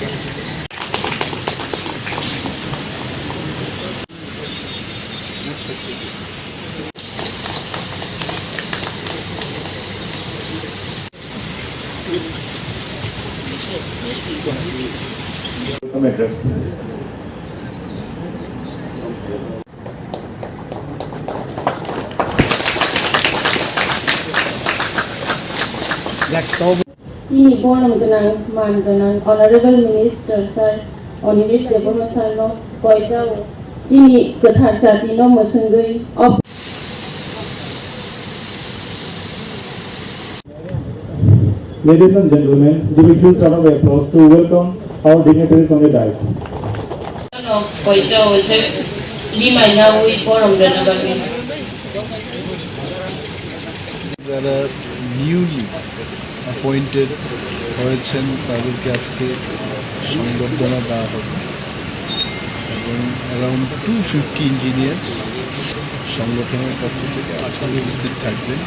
Como é que deve ser? Black Bonam Ganang Mandanang, Honorable Minister Sir, Honorable Deborah Sarno, Koitao, Sini Gathar Jatino Masangay of Ladies and gentlemen, give a huge round of applause to welcome our dignitaries on the dais. Koitao, Lima Nawi Forum Danagami. যারা newly appointed হয়েছেন, তাদেরকে আজকে সংবর্ধনা দেওয়া হবে। এবং around two fifty engineers সংগঠনের পক্ষ থেকে আজকে উপস্থিত থাকবেন।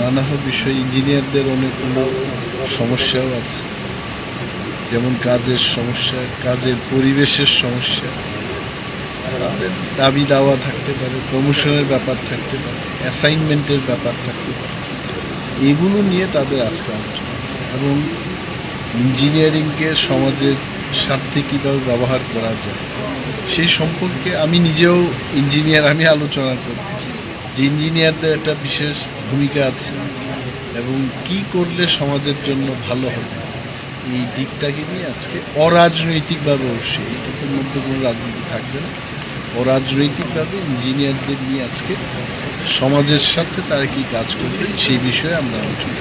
নানা বিষয়ে ইঞ্জিনিয়ারদের অনেকগুলো সমস্যাও আছে। যেমন কাজের সমস্যা, কাজের পরিবেশের সমস্যা তাদের দাবি দাওয়া থাকতে পারে প্রমোশনের ব্যাপার থাকতে পারে অ্যাসাইনমেন্টের ব্যাপার থাকতে পারে। এগুলো নিয়ে তাদের আজকে আলোচনা। এবং ইঞ্জিনিয়ারিংকে সমাজের স্বার্থে কীভাবে ব্যবহার করা যায়, সেই সম্পর্কে আমি নিজেও ইঞ্জিনিয়ার, আমি আলোচনা করতে যে ইঞ্জিনিয়ারদের একটা বিশেষ ভূমিকা আছে এবং কি করলে সমাজের জন্য ভালো হবে, এই দিকটাকে নিয়ে আজকে অরাজনৈতিকভাবে অবশ্যই এটার মধ্যে কোনো রাজনীতি থাকবে না। অরাজনৈতিকভাবে ইঞ্জিনিয়ারদের নিয়ে আজকে সমাজের সাথে তারা কি কাজ করবে সেই বিষয়ে আমরা আলোচনা.